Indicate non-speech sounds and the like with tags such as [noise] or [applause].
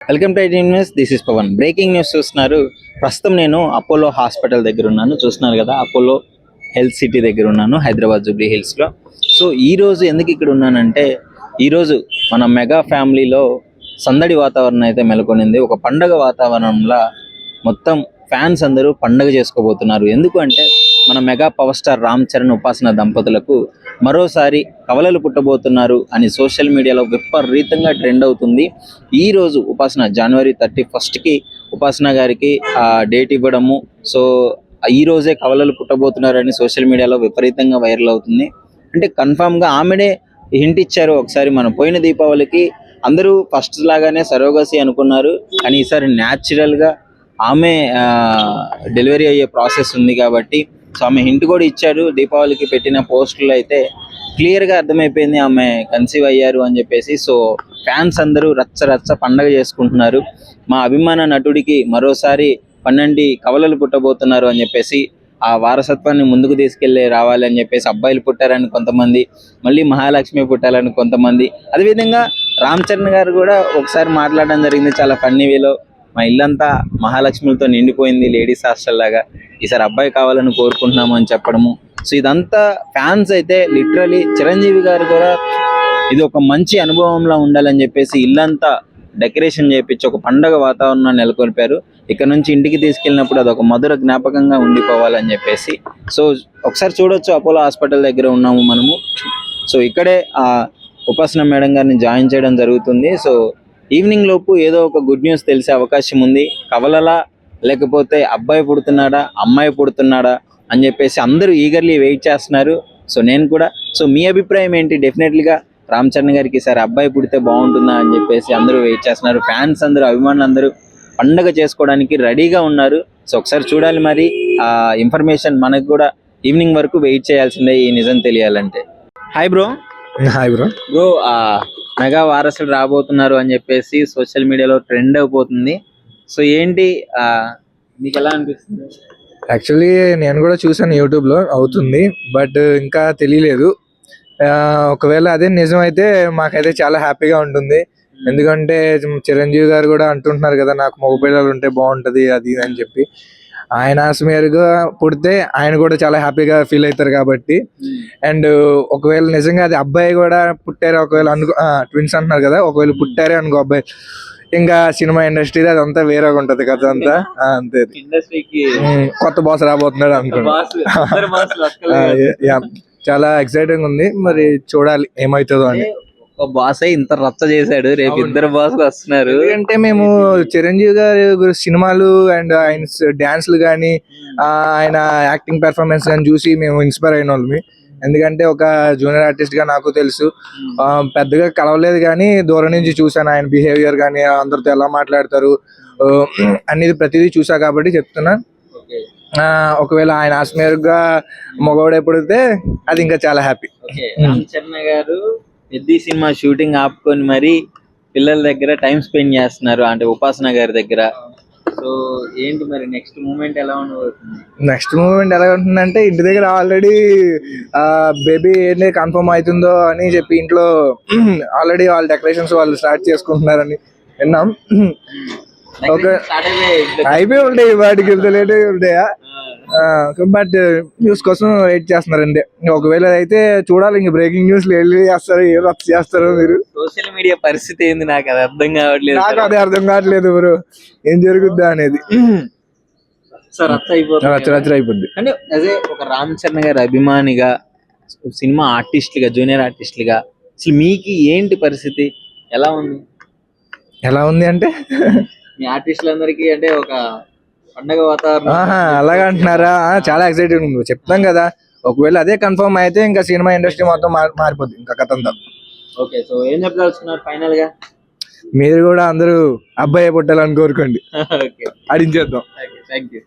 Welcome to IT news. This is Pavan. Breaking news చూస్తున్నారు. ప్రస్తుతం నేను అపోలో హాస్పిటల్ దగ్గర ఉన్నాను. చూస్తున్నారు కదా అపోలో హెల్త్ సిటీ దగ్గర ఉన్నాను హైదరాబాద్ జూబ్లీ హిల్స్లో సో ఈ రోజు ఎందుకు ఇక్కడ ఉన్నానంటే ఈ రోజు మన మెగా ఫ్యామిలీలో సందడి వాతావరణం అయితే నెలకొనింది ఒక పండగ వాతావరణంలో మొత్తం ఫ్యాన్స్ అందరూ పండగ చేసుకోబోతున్నారు. ఎందుకు అంటే మన mega power star Ram Charan Upasana దంపతులకు మరోసారి కవలలు పుట్టబోతున్నారు అని సోషల్ మీడియాలో విపరీతంగా ట్రెండ్ అవుతుంది. ఈ రోజు ఉపాసన జనవరి థర్టీ కి ఉపాసన గారికి ఆ డేట్ ఇవ్వడము. సో ఈ రోజే కవలలు పుట్టబోతున్నారని సోషల్ మీడియాలో విపరీతంగా వైరల్ అవుతుంది. అంటే కన్ఫామ్గా ఆమెనే హింట్ ఇచ్చారు ఒకసారి మనం పోయిన దీపావళికి. అందరూ ఫస్ట్ లాగానే సరోగసి అనుకున్నారు. కానీ ఈసారి న్యాచురల్గా ఆమె డెలివరీ అయ్యే ప్రాసెస్ ఉంది కాబట్టి సో ఆమె హింట్ కూడా ఇచ్చాడు. దీపావళికి పెట్టిన పోస్టులు అయితే క్లియర్గా అర్థమైపోయింది ఆమె కన్సీవ్ అయ్యారు అని చెప్పేసి. సో ఫ్యాన్స్ అందరూ రచ్చ రచ్చ పండగ చేసుకుంటున్నారు. మా అభిమాన నటుడికి మరోసారి పన్నెండు కవలలు పుట్టబోతున్నారు అని చెప్పేసి ఆ వారసత్వాన్ని ముందుకు తీసుకెళ్ళి రావాలి అని చెప్పేసి అబ్బాయిలు పుట్టారని కొంతమంది మళ్ళీ మహాలక్ష్మి పుట్టాలని కొంతమంది. అదేవిధంగా రామ్ చరణ్ గారు కూడా ఒకసారి మాట్లాడడం జరిగింది. చాలా ఫన్నీ వేలో మా ఇల్లంతా మహాలక్ష్మిలతో నిండిపోయింది లేడీస్ హాస్టల్ లాగా. ఈసారి అబ్బాయి కావాలని కోరుకుంటున్నాము అని చెప్పడము. సో ఇదంతా ఫ్యాన్స్ అయితే లిటరలీ చిరంజీవి గారు కూడా ఇది ఒక మంచి అనుభవంలో ఉండాలని చెప్పేసి ఇల్లంతా డెకరేషన్ చేయించి ఒక పండగ వాతావరణం నెలకొల్పారు. ఇక్కడ నుంచి ఇంటికి తీసుకెళ్ళినప్పుడు అది ఒక మధుర జ్ఞాపకంగా ఉండిపోవాలని చెప్పేసి. సో ఒకసారి చూడొచ్చు అపోలో హాస్పిటల్ దగ్గర ఉన్నాము మనము. సో ఇక్కడే ఆ ఉపాసన మేడం గారిని జాయిన్ చేయడం జరుగుతుంది. సో ఈవినింగ్ లోపు ఏదో ఒక గుడ్ న్యూస్ తెలిసే అవకాశం ఉంది. కవలలా లేకపోతే అబ్బాయి పుడుతున్నాడా అమ్మాయి పుడుతున్నాడా అని చెప్పేసి అందరూ ఈగర్లీ వెయిట్ చేస్తున్నారు. సో నేను కూడా సో మీ అభిప్రాయం ఏంటి? డెఫినెట్లీగా రామ్ చరణ్ గారికి ఈసారి అబ్బాయి పుడితే బాగుంటుందా అని చెప్పేసి అందరూ వెయిట్ చేస్తున్నారు. ఫ్యాన్స్ అందరూ అభిమానులు అందరూ పండగ చేసుకోవడానికి రెడీగా ఉన్నారు. సో ఒకసారి చూడాలి మరి. ఆ ఇన్ఫర్మేషన్ మనకు కూడా ఈవినింగ్ వరకు వెయిట్ చేయాల్సిందే ఈ నిజం తెలియాలంటే. Hi bro hi bro bro ఆ మెగా వారసులు రాబోతున్నారు అని చెప్పేసి సోషల్ మీడియాలో ట్రెండ్ అయిపోతుంది. సో ఏంటి మీకు ఎలా అనిపిస్తుంది? యాక్చువల్లీ నేను కూడా చూసాను యూట్యూబ్లో అవుతుంది. బట్ ఇంకా తెలియలేదు. ఆ, ఒకవేళ అదే నిజం అయితే మాకైతే చాలా హ్యాపీగా ఉంటుంది. ఎందుకంటే చిరంజీవి గారు కూడా అంటుంటున్నారు కదా నాకు మగ పిల్లలు ఉంటే బాగుంటది అది అని చెప్పి. ఆయన ఆసమేరుగా పుడితే ఆయన కూడా చాలా హ్యాపీగా ఫీల్ అవుతారు కాబట్టి. అండ్ ఒకవేళ నిజంగా అది అబ్బాయి కూడా పుట్టారు ఒకవేళ అనుకో ట్విన్స్ అంటున్నారు కదా ఒకవేళ పుట్టారే అనుకో అబ్బాయి ఇంకా సినిమా ఇండస్ట్రీ అదంతా వేరేగా ఉంటది కదా అంతా. [laughs] అంతే ఇండస్ట్రీకి ఉమ్, కొత్త బాస్ రాబోతున్నాడు యా. [laughs] చాలా ఎక్సైటింగ్ ఉంది. మరి చూడాలి ఏమవుతుందో అని. ఒక బాస్ ఇంత రచ్చ చేశాడు రేపు. ఇద్దరు బాసులు వస్తున్నారు. ఎందుకంటే మేము చిరంజీవి గారి సినిమాలు అండ్ ఆయన డాన్స్లు కానీ ఆయన యాక్టింగ్ పెర్ఫార్మెన్స్ కానీ చూసి మేము ఇన్స్పైర్ అయిన వాళ్ళమి ఎందుకంటే ఒక జూనియర్ ఆర్టిస్ట్గా నాకు తెలుసు. పెద్దగా కలవలేదు కానీ దూరం నుంచి చూసాను ఆయన బిహేవియర్ కానీ అందరితో ఎలా మాట్లాడతారు అనేది ప్రతిదీ చూసా కాబట్టి చెప్తున్నా. ఒకవేళ ఆయన ఆస్మేరుగా మగవాడే పుడితే అది ఇంకా చాలా హ్యాపీ గారు పెద్ద సినిమా షూటింగ్ ఆపుకొని మరి పిల్లల దగ్గర టైం స్పెండ్ చేస్తున్నారు అంటే ఉపాసన గారి దగ్గర. సో ఏంటి మరి నెక్స్ట్ మూమెంట్ ఎలా ఉండబోతుంది? నెక్స్ట్ మూమెంట్ ఎలా ఉంటుందంటే ఇంటి దగ్గర ఆల్రెడీ బేబీ ఏంటి కన్ఫర్మ్ అవుతుందో అని చెప్పి ఇంట్లో ఆల్రెడీ వాళ్ళ డెకరేషన్స్ వాళ్ళు స్టార్ట్ చేసుకుంటున్నారని విన్నాం. ఓకే. ఇంట్లో. అయిపోయి ఉంటాయి వాటికి లేట్ ఉంటాయా? బట్ న్యూస్ కోసం వెయిట్ చేస్తున్నారండి ఒకవేళ అయితే చూడాలి ఇంక బ్రేకింగ్ న్యూస్ వెళ్ళి చేస్తారు ఏ రచ్చ చేస్తారో మీరు? సోషల్ మీడియా పరిస్థితి ఏంది? నాకు అది అర్థం కావట్లేదు. నాకు అదే అర్థం కావట్లేదు బ్రో. ఏం జరుగుద్దా అనేది? అయిపోతుంది అయిపోద్ది. అంటే అదే ఒక రామ్ చరణ్ గారి అభిమానిగా సినిమా ఆర్టిస్ట్లుగా జూనియర్ ఆర్టిస్ట్లుగా అసలు మీకు ఏంటి పరిస్థితి? ఎలా ఉంది? ఎలా ఉంది అంటే? మీ ఆర్టిస్టులందరికీ అంటే ఒక అలాగా అంటున్నారా? చాలా ఎక్సైటెడ్ ఉంది. చెప్తాం కదా. ఒకవేళ అదే కన్ఫర్మ్ అయితే ఇంకా సినిమా ఇండస్ట్రీ మొత్తం మారి- మారిపోద్ది. ఇంకా కథ అంతా. ఓకే సో ఏం చెప్పదలుచుకున్నారు ఫైనల్గా? మీరు కూడా అందరూ అబ్బాయి పుట్టాలని కోరుకోండి. అడించేద్దాం థ్యాంక్ యూ